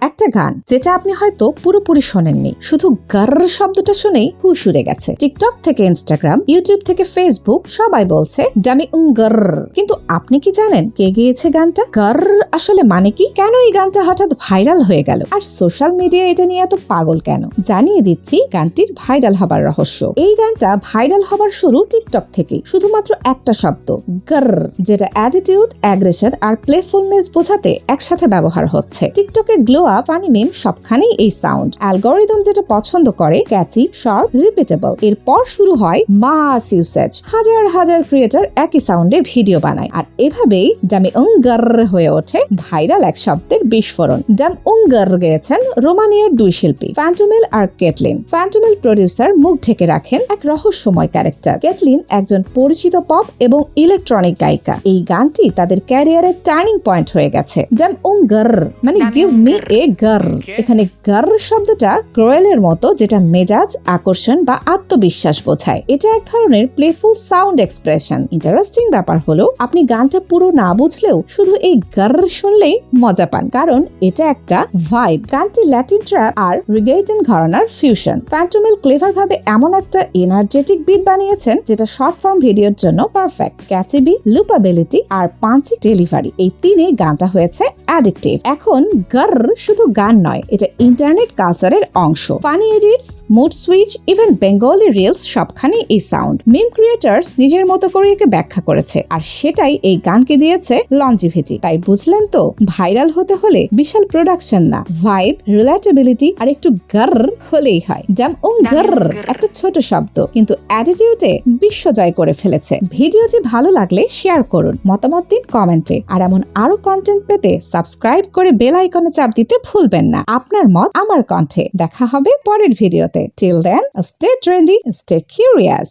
একটা গান যেটা আপনি হয়তো পুরোপুরি শোনেননি। শুধু গার শব্দটা শুনেই হুশ সুরে গেছে। টিকটক থেকে ইনস্টাগ্রাম ইউটিউব থেকে ফেসবুক সবাই বলছে ডামি উং কিন্তু আপনি কি জানেন কে গিয়েছে গানটা? গার আসলে মানে কি? কেন এই গানটা হঠাৎ ভাইরাল হয়ে গেল? আর সোশ্যাল মিডিয়া এটা নিয়ে এত পাগল কেন? জানিয়ে দিচ্ছি গানটির ভাইরাল হবার রহস্য। এই গানটা ভাইরাল হবার শুরু টিকটক থেকেই। শুধুমাত্র একটা শব্দ গার যেটা অ্যাটিটিউড অ্যাগ্রেশন আর প্লেফুলনেস বোঝাতে একসাথে ব্যবহার হচ্ছে। টিকটকে গ্লো আপ পানি মিম সবখানেই এই সাউন্ড অ্যালগোরিদম যেটা পছন্দ করে ক্যাচি শর্ট রিপিটেবল এরপর শুরু হয় মাস ইউসেজ হাজার হাজার ক্রিয়েটর একই সাউন্ডে ভিডিও বানায়। আর এভাবেই ডামি উঙ্গার হয়ে ওঠে ভাইরাল এক শব্দের বিস্ফোরণ। ডাম উঙ্গার গেয়েছেন রোমানিয়ার দুই শিল্পী ফ্যান্টোমেল আর কেটলিন। ফ্যান্টোমেল প্রডিউসার মুখ ঢেকে রাখেন এক রহস্যময় ক্যারেক্টার। কেটলিন একজন পরিচিত পপ এবং ইলেকট্রনিক গায়িকা। এই গানটি তাদের ক্যারিয়ারের টার্নিং পয়েন্ট হয়ে গেছে। ডাম উঙ্গার মানে গিভ মি এ গার এখানে গার শব্দটা গ্রোয়েলের মতো যেটা মেজাজ আকর্ষণ বা আত্মবিশ্বাস বোঝায়। এটা এক ধরনের প্লেফুল সাউন্ড এক্সপ্রেশন ইন্টারেস্টিং ব্যাপার হলো আপনি গানটা পুরো না বুঝলেও শুধু এই গার শুনলেই মজা পান, কারণ এটা একটা ভাইব গানটি ল্যাটিন ট্র্যাপ আর রিগেটন ঘরানার ফিউশন ফ্যান্টোমেল ক্লেভার ভাবে এমন একটা এনার্জেটিক বিট বানিয়েছেন, যেটা শর্ট ফর্ম ভিডিওর জন্য পারফেক্ট ক্যাচিবি লুপাবিলিটি আর পাঞ্চি ডেলিভারি এই তিনে গানটা হয়েছে অ্যাডিকটিভ এখন গার শুধু গান নয়, এটা ইন্টারনেট কালচারের অংশ। Funny edits mood switch even Bengali reels সবখানে এই সাউন্ড মিম ক্রিয়েটার্স নিজের মতো করে একে ব্যাখ্যা করেছে, আর সেটাই এই গানকে দিয়েছে লঞ্জিভিটি তাই বুঝলেন তো ভাইরাল হতে হলে বিশাল প্রোডাকশন না। ভাইব রিলেটেবিলিটি আর একটু গার হলেই হয়। যেমন উং গার একটা ছোট শব্দ কিন্তু অ্যাটিটিউডে বিশ্ব জয় করে ফেলেছে। ভিডিওটি ভালো লাগলে শেয়ার করুন মতামত দিন কমেন্টে আর এমন আরও কন্টেন্ট পেতে সাবস্ক্রাইব করে বেল আইকনে চাপ দিতে ভুলবেন না। আপনার মত আমার কণ্ঠে। দেখা হবে পরের ভিডিওতে till then stay trendy stay curious